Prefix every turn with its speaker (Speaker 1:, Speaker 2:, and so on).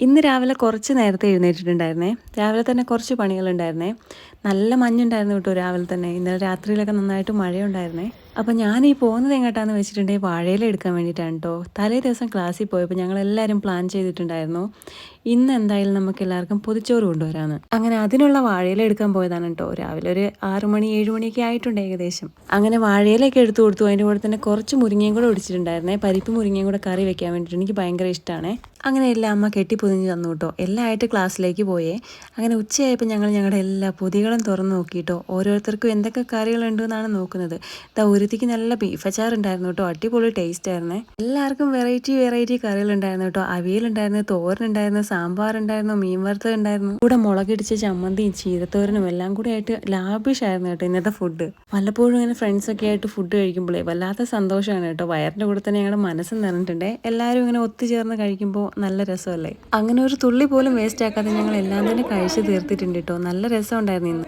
Speaker 1: ഇന്ന് രാവിലെ കുറച്ച് നേരത്തെ എഴുന്നേറ്റിട്ടുണ്ടായിരുന്നേ. രാവിലെ തന്നെ കുറച്ച് പണികളുണ്ടായിരുന്നേ. നല്ല മഞ്ഞുണ്ടായിരുന്നു കേട്ടോ രാവിലെ തന്നെ. ഇന്നലെ രാത്രിയിലൊക്കെ നന്നായിട്ട് മഴയുണ്ടായിരുന്നേ. അപ്പം ഞാൻ ഈ പോകുന്നത് എങ്ങോട്ടാന്ന് വെച്ചിട്ടുണ്ടെങ്കിൽ വാഴയില എടുക്കാൻ വേണ്ടിയിട്ടാണ് കേട്ടോ തലേ ദിവസം ക്ലാസ്സിൽ പോയപ്പോൾ ഞങ്ങൾ എല്ലാവരും പ്ലാൻ ചെയ്തിട്ടുണ്ടായിരുന്നു. ഇന്ന് എന്തായാലും നമുക്ക് എല്ലാവർക്കും പൊതിച്ചോറ് കൊണ്ടുവരാന്ന്. അങ്ങനെ അതിനുള്ള വാഴയില എടുക്കാൻ പോയതാണ് കേട്ടോ രാവിലെ ഒരു ആറു മണി ഏഴ് മണിയൊക്കെ ആയിട്ടുണ്ട് ഏകദേശം. അങ്ങനെ വാഴയിലൊക്കെ എടുത്തു കൊടുത്തു. അതിന്റെ കൂടെ തന്നെ കുറച്ച് മുരിങ്ങയും കൂടെ ഒടിച്ചിട്ടുണ്ടായിരുന്നേ. പരിപ്പ് മുരിങ്ങയും കൂടെ കറി വെക്കാൻ വേണ്ടിയിട്ട് എനിക്ക് ഭയങ്കര ഇഷ്ടമാണ് അങ്ങനെ എല്ലാം അമ്മ കെട്ടി പൊതിഞ്ഞ് തന്നു കേട്ടോ എല്ലാമായിട്ട് ക്ലാസ്സിലേക്ക് പോയേ. അങ്ങനെ ഉച്ചയായപ്പോൾ ഞങ്ങൾ ഞങ്ങളുടെ എല്ലാ പൊതികളും തുറന്നു നോക്കിയിട്ടോ ഓരോരുത്തർക്കും എന്തൊക്കെ കറികളുണ്ട് എന്നാണ് നോക്കുന്നത്. ഇതാ ഒരുത്തിക്ക് നല്ല ബീഫ് അച്ചാർ ഉണ്ടായിരുന്നു കേട്ടോ. അടിപൊളി ടേസ്റ്റ് ആയിരുന്നേ. എല്ലാവർക്കും വെറൈറ്റി വെറൈറ്റി കറികളുണ്ടായിരുന്നു കേട്ടോ. അവിയലുണ്ടായിരുന്നു തോരനുണ്ടായിരുന്നു സാമ്പാർ ഉണ്ടായിരുന്നു മീൻ വറുത്തത് ഉണ്ടായിരുന്നു കൂടെ മുളകിടിച്ച ചമ്മന്തിയും ചീരത്തോരനും എല്ലാം കൂടി ആയിട്ട് ലാഭിഷ് ആയിരുന്നു കേട്ടോ ഇന്നത്തെ ഫുഡ് വല്ലപ്പോഴും ഇങ്ങനെ ഫ്രണ്ട്സ് ഒക്കെ ആയിട്ട് ഫുഡ് കഴിക്കുമ്പോഴേ വല്ലാത്ത സന്തോഷമാണ് കേട്ടോ. വയറിന്റെ കൂടെ തന്നെ ഞങ്ങളുടെ മനസ്സ് നിറഞ്ഞിട്ടുണ്ട്. എല്ലാവരും ഇങ്ങനെ ഒത്തുചേർന്ന് കഴിക്കുമ്പോൾ നല്ല രസമല്ലേ? അങ്ങനെ ഒരു തുള്ളി പോലും വേസ്റ്റ് ആക്കാതെ ഞങ്ങൾ എല്ലാം തന്നെ കഴിച്ചു തീർത്തിട്ടുണ്ട് കേട്ടോ. നല്ല രസം ഉണ്ടായിരുന്നു ഇന്ന്.